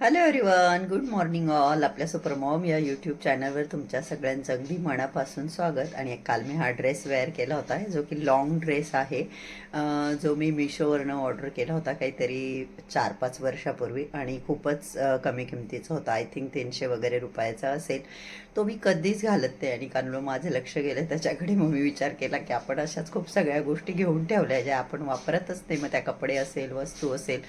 Hello everyone good morning all आपल्या supermom या YouTube चॅनलवर तुमच्या सगळ्यांचं अगदी मनापासून स्वागत. आणि काल मी हा ड्रेस वेअर केला होता. जो की लॉंग ड्रेस आहे. जो मी मिशोवरनं ऑर्डर केला होता काहीतरी चार पाच वर्षापूर्वी. आणि खूपच कमी किमतीचा होता. आय थिंक तीनशे वगैरे रुपयाचा असेल. तो मी कधीच घालत नाही आणि कारण माझं लक्ष गेलं त्याच्याकडे. मग मी विचार केला की आपण अशाच खूप सगळ्या गोष्टी घेऊन ठेवल्या ज्या आपण वापरतच नाही. मग त्या कपडे असेल वस्तू असेल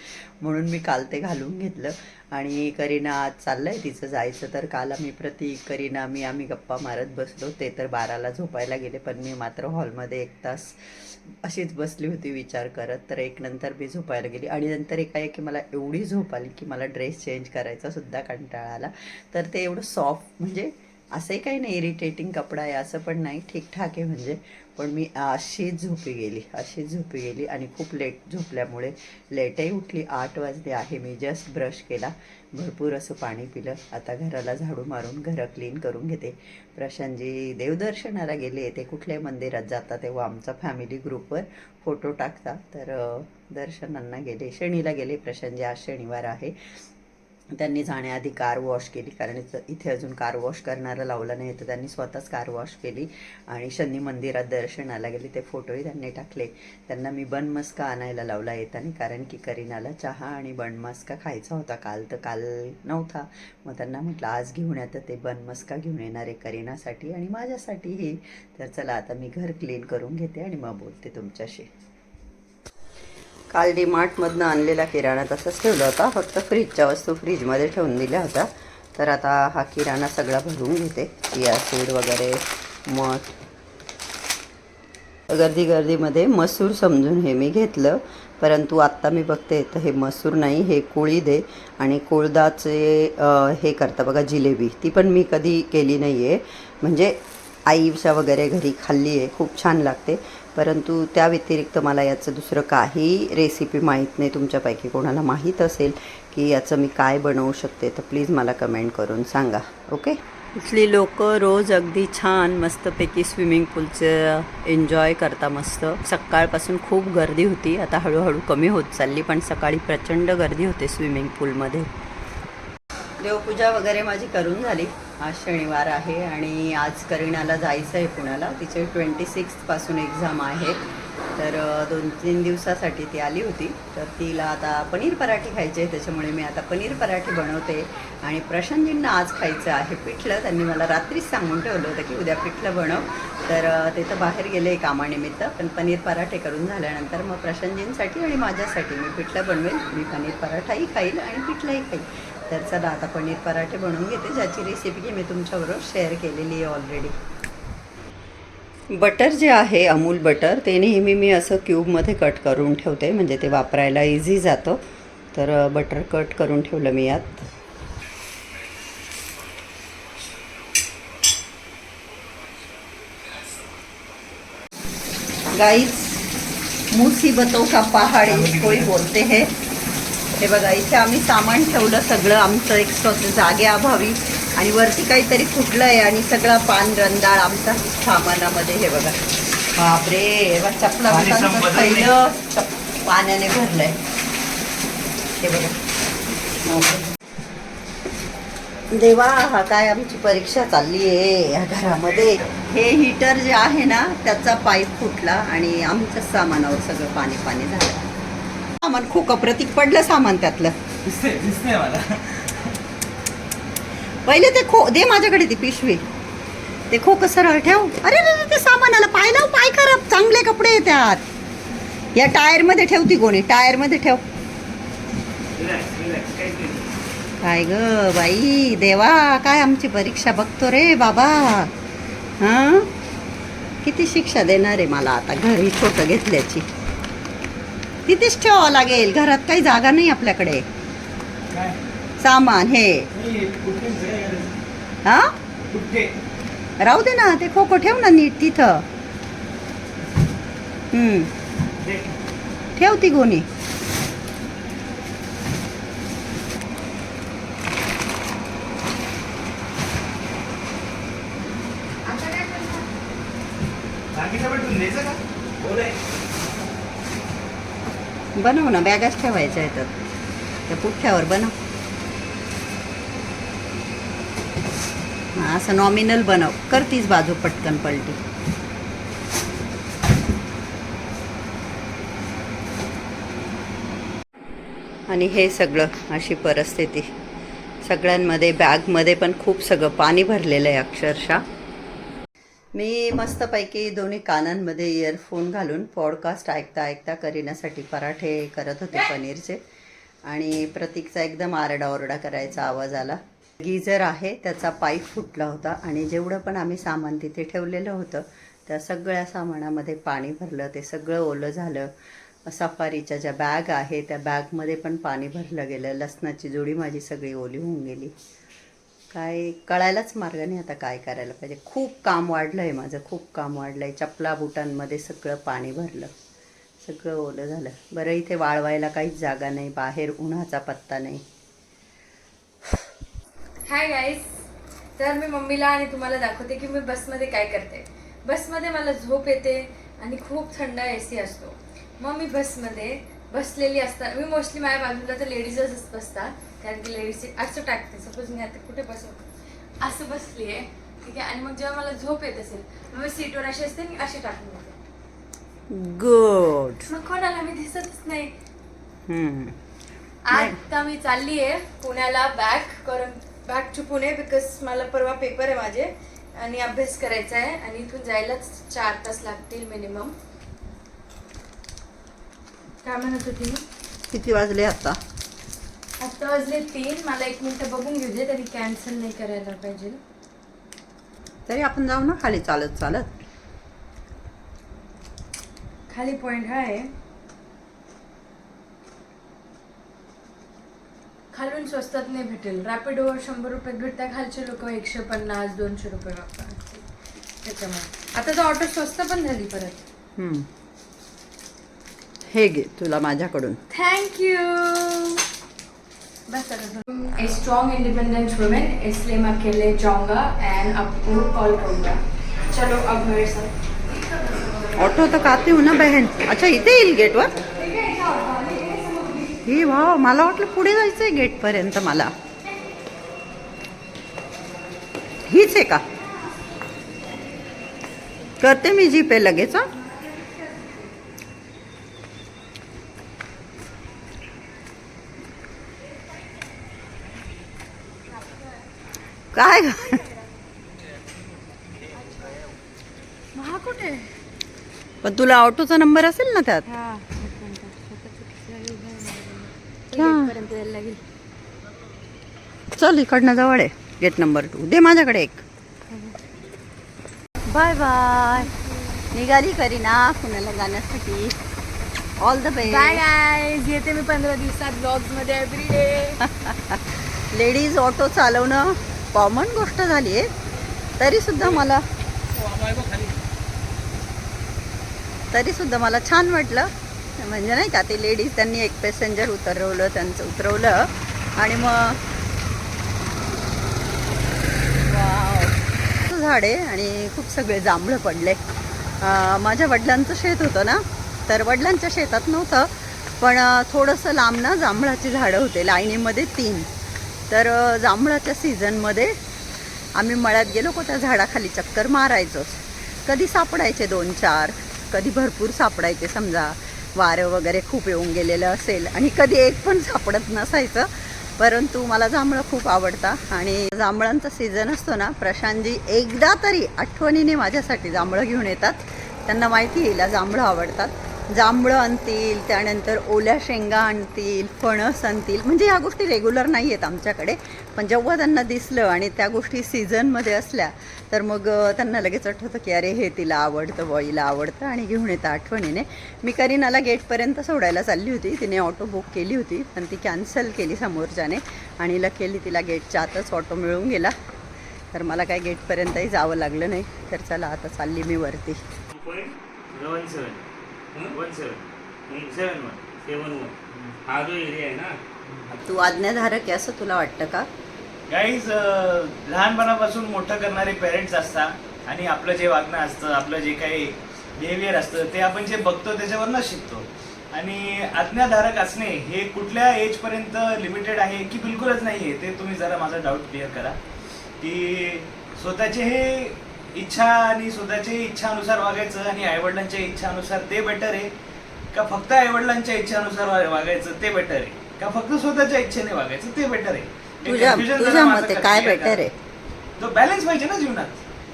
म्हणून मी काल ते घालून घेतलं. आणि करीना आज चाललं आहे तिचं जायचं. तर काल आम्ही प्रतीक करीना मी आम्ही गप्पा मारत बसलो. ते तर बाराला झोपायला गेले पण मी मात्र हॉलमध्ये एक तास अशीच बसली होती विचार करत. तर एक नंतर मी झोपायला गेली. आणि नंतर एकाएकी मला एवढी झोप आली की मला ड्रेस चेंज करायचा सुद्धा कंटाळा आला. तर ते एवढं सॉफ्ट म्हणजे असंही काही नाही इरिटेटिंग कपडा आहे असं पण नाही. ठीकठाक आहे म्हणजे. पण मी अशीच झोपी गेली अशीच झोपी गेली आणि खूप लेट झोपल्यामुळे. लेटही उठली आठ वाजले आहे. मी जस्ट ब्रश केला. भरपूर असं पाणी पिलं. आता घराला झाडू मारून घरं क्लीन करून घेते. प्रशांतजी देवदर्शनाला गेले. ते कुठल्याही मंदिरात जातात तेव्हा आमचा फॅमिली ग्रुपवर फोटो टाकता तर दर्शनांना गेले. शनीला गेले. प्रशांतजी आज शनिवार आहे. त्यांनी जाण्याआधी कार वॉश केली कारण इथे अजून कार वॉश करणारं लावलं नाही तर त्यांनी स्वतःच कार वॉश केली आणि शनी मंदिरात दर्शनाला गेली. ते फोटोही त्यांनी टाकले. त्यांना मी बन मस्का आणायला लावला येताना कारण की करीनाला चहा आणि बनमस्का खायचा होता काल तर काल नव्हता. मग त्यांना म्हटलं आज घेऊन येतं ते बन मस्का घेऊन येणार आहे करीनासाठी आणि माझ्यासाठीही तर चला आता मी घर क्लीन करून घेते आणि मग बोलते तुमच्याशी. काल डीमार्टमधनं आणलेला किराणा तसंच ठेवला होता. फक्त फ्रीजच्या वस्तू फ्रीजमध्ये ठेवून दिल्या होत्या. तर आता हा किराणा सगळा भरून घेते. चिया सीड वगैरे मठ गर्दी गर्दीमध्ये मसूर समजून हे मी घेतलं. परंतु आत्ता मी बघते तर हे मसूर नाही हे कुळीद आहे आणि कुळदाचे हे करता बघा जिलेबी. ती पण मी कधी केली नाही आहे म्हणजे आईच्या वगैरे घरी खाल्ली आहे खूप छान लागते. परंतु त्या व्यतिरिक्त मला याचं दुसरं काही रेसिपी माहीत नाही. तुमच्यापैकी कोणाला माहीत असेल की याचं मी काय बनवू शकते तर प्लीज मला कमेंट करून सांगा. ओके इथली लोक रोज अगदी छान मस्तपैकी स्विमिंग पूलचं एन्जॉय करता मस्त. सकाळपासून खूप गर्दी होती आता हळूहळू कमी होत चालली पण सकाळी प्रचंड गर्दी होते स्विमिंग पूलमध्ये देवपूजा वगैरे माझी करून झाली. आज शनिवार आहे आणि आज करीणाला जायचं आहे पुण्याला. तिचे ट्वेंटी सिक्सपासून एक्झाम आहे तर दोन तीन दिवसासाठी ती आली होती. तर तिला आता पनीर पराठे खायचे त्याच्यामुळे मी आता पनीर पराठे बनवते. आणि प्रशांतजींना आज खायचं आहे पिठलं. त्यांनी मला रात्रीच सांगून ठेवलं होतं की उद्या पिठलं बनव. तर ते तर बाहेर गेले कामानिमित्त. पण पनीर पराठे करून झाल्यानंतर मग प्रशांतजींसाठी आणि माझ्यासाठी मी पिठलं बनवेल मी पनीर पराठाही खाईल आणि पिठलंही खाईल. तर चला आता पनीर पराठे बनवून घेते ज्याची रेसिपी मी तुमच्याबरोबर शेअर केलेली आहे ऑलरेडी बटर जे आहे अमूल बटर ते नेहमी मी असं क्यूबमध्ये कट करून ठेवते म्हणजे ते वापरायला इझी जातं. तर बटर कट करून ठेवलं मी यात. गाईज बतो का पहाड कोई बोलते हैं? हे बघा इथे आम्ही सामान ठेवलं सगळं आमचं एक स्वतः जागेअभावी आणि वरती काहीतरी फुटलं आहे आणि सगळा पान रंदाळ आमचा सामानामध्ये हे बघा. बापरे चपला पहिलं पाण्याने भरलंय. हे बघा. देवा हा काय आमची परीक्षा चालली आहे या घरामध्ये. हे हीटर जे आहे ना त्याचा पाईप फुटला आणि आमच्या सामानावर सगळं पाणी पाणी झालं. सामान खूप प्रतीक पडलं सामान त्यातलं. दिसते दिसते मला. पहिले ते खो दे माझ्याकडे ती पिशवी. ते खोक सरळ ठेव. अरे ते सामानाला पाय लाव पाय खराब. चांगले कपडे त्यात या टायरमध्ये ठेवती कोणी टायरमध्ये ठेव काय ग बाई देवा काय आमची परीक्षा बघतो रे बाबा. हां? किती शिक्षा देणार आहे मला आता घरी छोटं घेतल्याची. तिथेच ठेवावं लागेल. घरात काही जागा नाही आपल्याकडे. सामान हे. हा? राहू दे ना ते खो खो ठेव ना नीट तिथं. हम्म, ठेव ती गोणी. बनव ना बॅगाच ठेवायच्या येतात त्या पुठ्ठ्यावर बनव. असं नॉमिनल बनव. करतीच बाजू पटकन पलटी. आणि हे सगळं अशी परिस्थिती. सगळ्यांमध्ये बॅगमध्ये पण खूप सगळं पाणी भरलेलं आहे अक्षरशः. मी मस्तपैकी दोन्ही कानांमध्ये इयरफोन घालून पॉडकास्ट ऐकता ऐकता करीनासाठी पराठे करत होते पनीरचे. आणि प्रतीकचा एकदम आरडाओरडा करायचा आवाज आला. गीजर आहे त्याचा पाईप फुटला होता आणि जेवढं पण आम्ही सामान तिथे ठेवलेलं होतं त्या सगळ्या सामानामध्ये पाणी भरलं ते सगळं ओलं झालं. सफारीच्या ज्या बॅग आहे त्या बॅगमध्ये पण पाणी भरलं गेलं. लसणाची जोडी माझी सगळी ओली होऊन गेली. काय कळायलाच मार्ग नाही आता काय करायला पाहिजे. खूप काम वाढलं आहे माझं खूप काम वाढलं आहे चपला बुटांमध्ये सगळं पाणी भरलं. सगळं ओलं झालं. बरं इथे वाळवायला काहीच जागा नाही बाहेर उन्हाचा पत्ता नाही. हाय गाईस तर मी मम्मीला आणि तुम्हाला दाखवते की मी बसमध्ये काय करते. बसमध्ये मला झोप येते आणि खूप थंड ए सी असतो. मग मी बसमध्ये बसलेली असतात मी मोस्टली माझ्या बाजूला तर लेडीजच बसतात कारण की लेडीज असं टाकते सपोज मी आता कुठे बसव असं बसली आहे ठीक आहे? आणि मग जेव्हा मला झोप येत असेल मग मी सीटवर अशी असते मी अशी टाकून देते. गुड मग कोणाला मी दिसतच नाही. आता मी चालली आहे पुण्याला बॅक करून बॅक टू पुणे बिकॉज मला परवा पेपर आहे माझे आणि अभ्यास करायचा आहे आणि इथून जायलाच चार तास लागतील मिनिमम काय म्हणत होती? मी किती वाजले आता? आता वाजले तीन. मला एक मिनिट बघून घेऊ दे तरी कॅन्सल नाही करायला पाहिजे. तरी आपण जाऊ ना खाली चालत चालत. खाली पॉइंट हा आहे. खालून स्वस्तात नाही भेटेल. रॅपिडोवर शंभर रुपयात भेटता खालचे लोक एकशे पन्नास दोनशे रुपये वापरतात. त्याच्यामुळे. आता तर ऑटो स्वस्त पण झाली परत. हम्म. हे घे तुला माझ्याकडून. Thank A strong a woman, इसलिए मैं अकेले जाऊंगा एंड आपको कॉल करूंगा चलो अब मेरे साथ। ऑटो तर काते हो ना बहन। अच्छा इथे येईल गेटवर हे वा मला वाटलं पुढे जायचंय गेटपर्यंत मला. हीच आहे का? करते मी जीपे लगेच हां? काय? कुठे पण तुला ऑटोचा नंबर असेल ना त्यात? चल इकडनं जवळ आहे. गेट नंबर टू दे माझ्याकडे एक. बाय बाय निघाली करीना पुण्याला जाण्यासाठी. All the bye best guys येते मी पंधरा दिवसात ब्लॉग्समध्ये एव्हरी डे लेडीज ऑटो चालवणं. कॉमन गोष्ट झाली आहे. तरी सुद्धा मला तरी सुद्धा मला छान वाटलं. म्हणजे नाही का ते लेडीज त्यांनी एक पॅसेंजर उतरवलं त्यांचं उतरवलं. आणि मग झाड आहे आणि खूप सगळे जांभळं पडले. माझ्या वडिलांचं शेत होतं ना तर वडिलांच्या शेतात नव्हतं पण थोडंसं लांब ना जांभळाची झाडं होते. लाईनीमध्ये तीन. तर जांभळाच्या सीझनमध्ये आम्ही मळ्यात गेलो को त्या झाडाखाली चक्कर मारायचोच कधी सापडायचे दोन चार कधी भरपूर सापडायचे समजा वारं वगैरे खूप येऊन गेलेलं असेल आणि कधी एक पण सापडत नसायचं. परंतु मला जांभळं खूप आवडता आणि जांभळांचा सीझन असतो ना प्रशांतजी एकदा तरी आठवणीने माझ्यासाठी जांभळं घेऊन येतात. त्यांना माहिती येईल जांभळं आवडतात. जांभळं आणतील त्यानंतर ओल्या शेंगा आणतील फणस आणतील. म्हणजे या गोष्टी रेग्युलर नाही आहेत आमच्याकडे. पण जेव्हा त्यांना दिसलं आणि त्या गोष्टी सीझनमध्ये असल्या तर मग त्यांना लगेच आठवतं की अरे हे तिला आवडतं बॉईला आवडतं आणि घेऊन येतं आठवणीने. मी करीनाला गेटपर्यंत सोडायला चालली होती. तिने ऑटो बुक केली होती पण ती कॅन्सल केली समोरच्याने आणि लकेली तिला गेटच्या आतच ऑटो मिळून गेला. तर मला काय गेटपर्यंतही जावं लागलं नाही. तर चला आता चालली मी वरती. One seven. One seven seven one seven one हा जो एरिया आहे ना. तू आज्ञाधारक आहे असं तुला वाटतं का? गाईज लहानपणापासून मोठं करणारे पेरेंट्स असतात आणि आपलं जे वागणं असतं आपलं जे काही बिहेवियर असतं ते आपण जे बघतो त्याच्यावरनं शिकतो. आणि आज्ञाधारक असणे हे कुठल्या एजपर्यंत लिमिटेड आहे की बिलकुलच नाही आहे ते तुम्ही जरा माझा डाऊट क्लिअर करा. की स्वतःचे हे इच्छा आणि स्वतःची इच्छानुसार वागायचं आणि आईवडिलांच्या इच्छानुसार ते बेटर आहे. का फक्त आईवडिलांच्या इच्छानुसार वागायचं ते बेटर आहे? का फक्त स्वतःच्या इच्छेने वागायचं ते बेटर आहे? काय बेटर? आहे तो बॅलन्स पाहिजे ना जीवनात.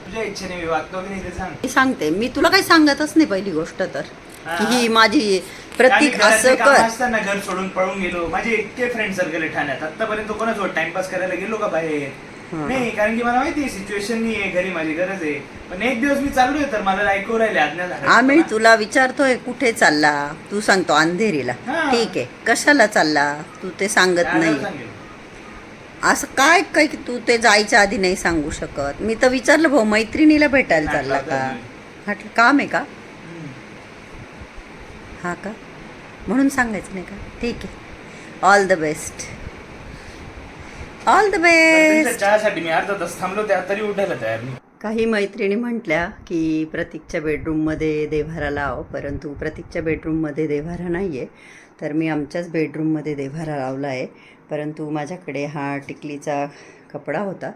तुझ्या इच्छेने मी वागतो की नाही ते सांग मी सांगते. मी तुला काही सांगतच नाही पहिली गोष्ट तर. हा. माझी घरातले असं कर. असताना घर सोडून पळून गेलो. माझे इतके फ्रेंड सर्कल आहे ठाण्यात. आतापर्यंत कोणासोबत टाइमपास करायला गेलो का बाहेर? हा. नाही कारण की मला माहिती सिच्युएशन नाही आहे घरी माझी गरज आहे. पण एक दिवस मी चाललोय तर मला ऐकू राहिले आज्ञा. आम्ही तुला विचारतोय कुठे चालला? तू सांगतो अंधेरीला. हा. ठीक आहे. कशाला चालला? तू ते सांगत नाही सांगेल. असं काय काय की तू ते जायच्या आधी नाही सांगू शकत? मी तर विचारलं भाऊ मैत्रिणीला भेटायला चालला का. म्हटलं काम आहे का? हम्म. हा का? म्हणून सांगायचं नाही का? ठीक आहे. All the best all the best चहासाठी मी अर्धा तास थांबलो त्या तरी उठायला तयार नाही. काही मैत्रिणी म्हटल्या की प्रतीकच्या बेडरूममध्ये देव्हारा लाव परंतु प्रतीकच्या बेडरूममध्ये देव्हारा नाही आहे तर मी आमच्याच बेडरूममध्ये देव्हारा लावला आहे. परंतु माझ्याकडे हा टिकलीचा कपडा होता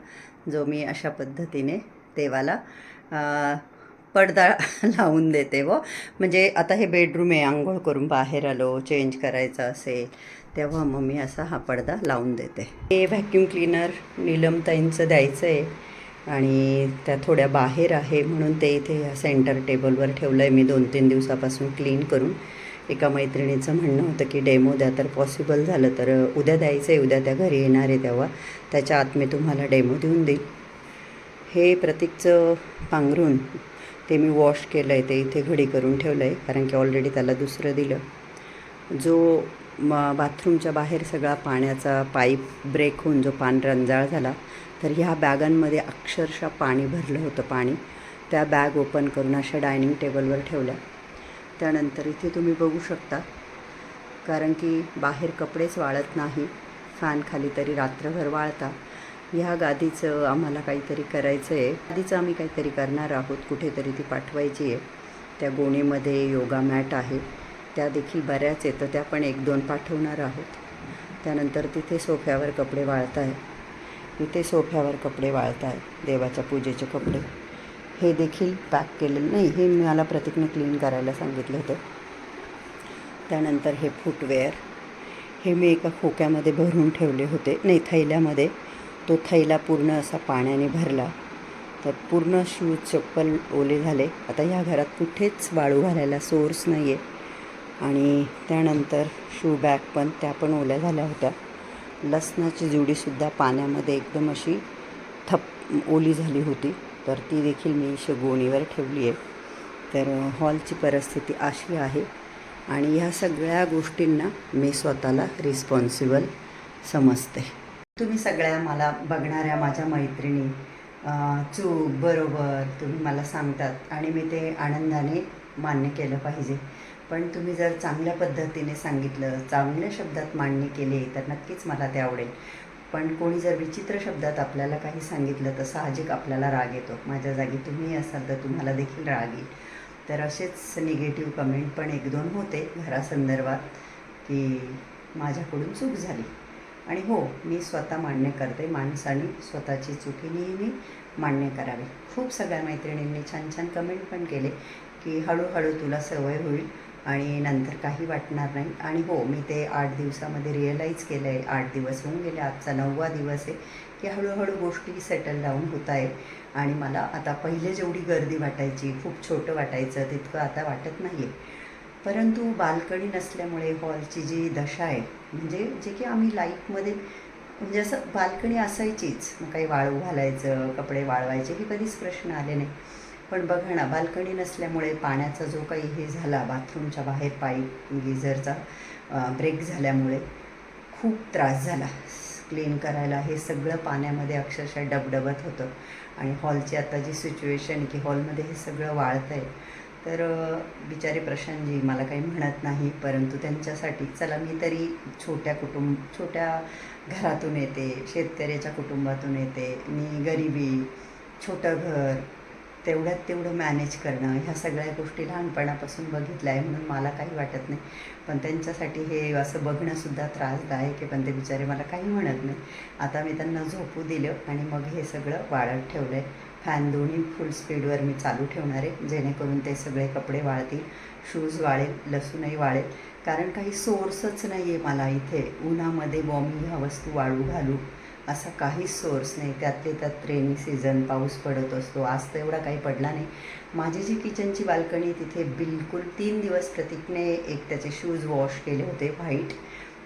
जो मी अशा पद्धतीने देवाला पडदा लावून देते व. म्हणजे आता हे बेडरूम आहे आंघोळ करून बाहेर आलो चेंज करायचं असेल तेव्हा मग मी असा हा पडदा लावून देते. हे व्हॅक्यूम क्लीनर नीलमताईंचं द्यायचं आहे आणि त्या थोड्या बाहेर आहे म्हणून ते इथे ह्या सेंटर टेबलवर ठेवलं आहे मी दोन तीन दिवसापासून क्लीन करून एका मैत्रिणीचं म्हणणं होतं की डेमो द्या तर पॉसिबल झालं तर उद्या द्यायचं आहे उद्या त्या घरी येणार आहे तेव्हा. त्याच्या आत मी तुम्हाला डेमो देऊन देईन. हे प्रतीकचं पांघरून ते मी वॉश केलं आहे ते इथे घडी करून ठेवलं आहे कारण की ऑलरेडी त्याला दुसरं दिलं. जो म बाथरूमच्या बाहेर सगळा पाण्याचा पाईप ब्रेक होऊन जो पान रंजाळ झाला तर ह्या बॅगांमध्ये अक्षरशः पाणी भरलं होतं पाणी. त्या बॅग ओपन करून अशा डायनिंग टेबलवर ठेवल्या. त्यानंतर इथे तुम्ही बघू शकता कारण की बाहेर कपडेच वाळत नाही फॅन खाली तरी रात्रभर वाळता. ह्या गादीचं आम्हाला काहीतरी करायचं आहे गादीचं आम्ही काहीतरी करणार आहोत कुठेतरी ती पाठवायची आहे. त्या गोणीमध्ये योगा मॅट आहे. त्या देखील बऱ्याच येतं त्या पण एक दोन पाठवणार आहोत. त्यानंतर तिथे सोफ्यावर कपडे वाळत आहे इथे सोफ्यावर कपडे वाळत आहे देवाच्या पूजेचे कपडे. हे देखील पॅक केलेलं नाही हे मला प्रतीकने क्लीन करायला सांगितलं होतं. त्यानंतर हे फुटवेअर हे मी एका खोक्यामध्ये भरून ठेवले होते नाही थैल्यामध्ये. तो थैला पूर्ण असा पाण्याने भरला. तर पूर्ण शूज चप्पल ओले झाले. आता ह्या घरात कुठेच वाळू घालायला सोर्स नाही आहे आणि त्यानंतर शू बॅग पण त्या पण ओल्या झाल्या होत्या. लसणाची जुडीसुद्धा पाण्यामध्ये एकदम अशी थप ओली झाली होती. तर ती देखील मी शगोणीवर ठेवली आहे. तर हॉलची परिस्थिती अशी आहे आणि ह्या सगळ्या गोष्टींना मी स्वतःला रिस्पॉन्सिबल समजते. तुम्ही सगळ्या मला बघणाऱ्या माझ्या मैत्रिणी चूक बरोबर तुम्ही मला सांगतात आणि मी ते आनंदाने मान्य केलं पाहिजे. पण तुम्ही जर चांगल्या पद्धतीने सांगितलं चांगल्या शब्दात मान्य केले तर नक्कीच मला ते आवडेल. पण कोणी जर विचित्र शब्दात आपल्याला काही सांगितलं तर साहजिक आपल्याला राग येतो. माझ्या जागी तुम्ही असाल तर तुम्हाला देखील राग येईल. तर असेच निगेटिव्ह कमेंट पण एक दोन होते घरासंदर्भात की माझ्याकडून चूक झाली. आणि हो मी स्वतः मान्य करते. माणसाने स्वतःची चुकी नेहमी मान्य करावी. खूप सगळ्या मैत्रिणींनी छान छान कमेंट पण केले की हळूहळू तुला सवय होईल. आणि नंतर काही वाटणार नाही. आणि हो मी ते आठ दिवसामध्ये रिअलाईज केलं आहे आठ दिवस होऊन गेले आजचा नववा दिवस आहे की हळूहळू गोष्टी सेटल डाऊन होत आहे आणि मला आता पहिले जेवढी गर्दी वाटायची खूप छोटं वाटायचं तितकं आता वाटत नाही आहे परंतु बाल्कनी नसल्यामुळे हॉलची जी दशा आहे म्हणजे जे की आम्ही लाईफमध्ये म्हणजे असं बाल्कनी असायचीच. मग काही वाळू घालायचं कपडे वाळवायचे हे कधीच प्रश्न आले नाही. पण बघा ना बाल्कनी नसल्यामुळे पाण्याचा जो काही हे झाला बाथरूमच्या बाहेर पाईप गिझरचा ब्रेक झाल्यामुळे खूप त्रास झाला. क्लीन करायला हे सगळं पाण्यामध्ये अक्षरशः डबडबत होतं. आणि हॉलची आता जी सिच्युएशन की हॉलमध्ये हे सगळं वाळतं आहे तर बिचारे प्रशांतजी मला काही म्हणत नाही परंतु त्यांच्यासाठी चला मी तरी छोट्या कुटुंब छोट्या घरातून येते शेतकऱ्याच्या कुटुंबातून येते. मी गरिबी छोटं घर तेवढ्यात तेवढं मॅनेज करणं ह्या सगळ्या गोष्टी लहानपणापासून बघितल्या आहे म्हणून मला काही वाटत नाही. पण त्यांच्यासाठी हे असं बघणंसुद्धा त्रासदायक आहे. पण ते बिचारे मला काही म्हणत नाही. आता मी त्यांना झोपू दिलं आणि मग हे सगळं वाळत ठेवलं आहे फॅन दोन्ही फुल स्पीडवर मी चालू ठेवणार आहे. जेणेकरून ते सगळे कपडे वाळतील शूज वाळेल लसूणही वाळेल. कारण काही सोर्सच नाही आहे मला इथे. उन्हामध्ये बॉम्ब ह्या वस्तू वाळू घालू. असा काहीच सोर्स नाही. त्यातले त्यात रेनी सीझन पाऊस पडत असतो. आज तर एवढा काही पडला नाही. माझी जी किचनची बाल्कनी तिथे बिलकुल तीन दिवस प्रतीकने एक त्याचे शूज वॉश केले होते व्हाईट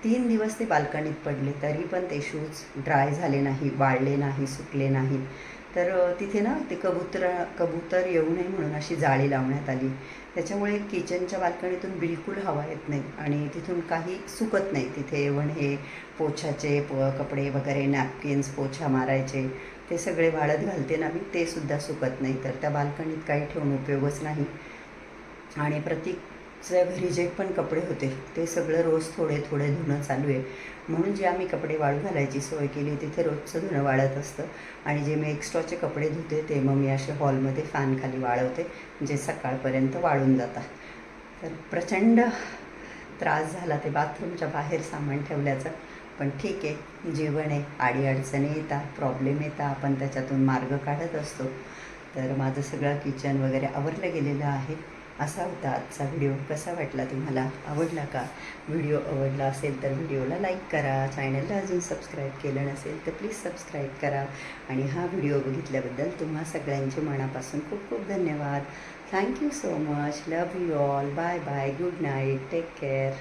तीन दिवस ते बाल्कनीत पडले. तरी पण ते शूज ड्राय झाले नाही वाळले नाही सुकले नाही. तर तिथे ना ते कबूतर कबूतर येऊ नये म्हणून अशी जाळी लावण्यात आली. त्याच्यामुळे किचनच्या बाल्कनीतून बिलकुल हवा येत नाही आणि तिथून काही सुकत नाही. तिथे वण हे पोछाचे प कपडे वगैरे नॅपकिन्स पोछा मारायचे ते सगळे वाळत घालते ना मी ते सुद्धा सुकत नाही. तर त्या बाल्कनीत काही ठेवून उपयोगच नाही. आणि प्रत्येकच्या घरी जे पण कपडे होते ते सगळं रोज थोडे थोडे धुणं चालू आहे. म्हणून जे आम्ही कपडे वाळू घालायची सोय केली तिथे रोजचं धुणं वाळत असतं. आणि जे मी एक्स्ट्राचे कपडे धुते ते मग मी असे हॉलमध्ये फॅनखाली वाळवते जे सकाळपर्यंत वाळून जातात. तर प्रचंड त्रास झाला ते बाथरूमच्या बाहेर सामान ठेवल्याचं. पण ठीक आहे जीवन आहे अडीअडचणी येतात प्रॉब्लेम येतात आपण त्याच्यातून मार्ग काढत असतो. तर माझं सगळं किचन वगैरे आवरलं गेलेलं आहे. असा होता आजचा व्हिडिओ. कसा वाटला तुम्हाला? आवडला का? व्हिडिओ आवडला असेल तर व्हिडिओला लाईक करा. चॅनलला अजून सबस्क्राईब केलं नसेल तर प्लीज सबस्क्राईब करा. आणि हा व्हिडिओ बघितल्याबद्दल तुम्हा सगळ्यांचे मनापासून खूप खूप धन्यवाद. Thank you so much. Love you all. Bye bye. Good night. Take care.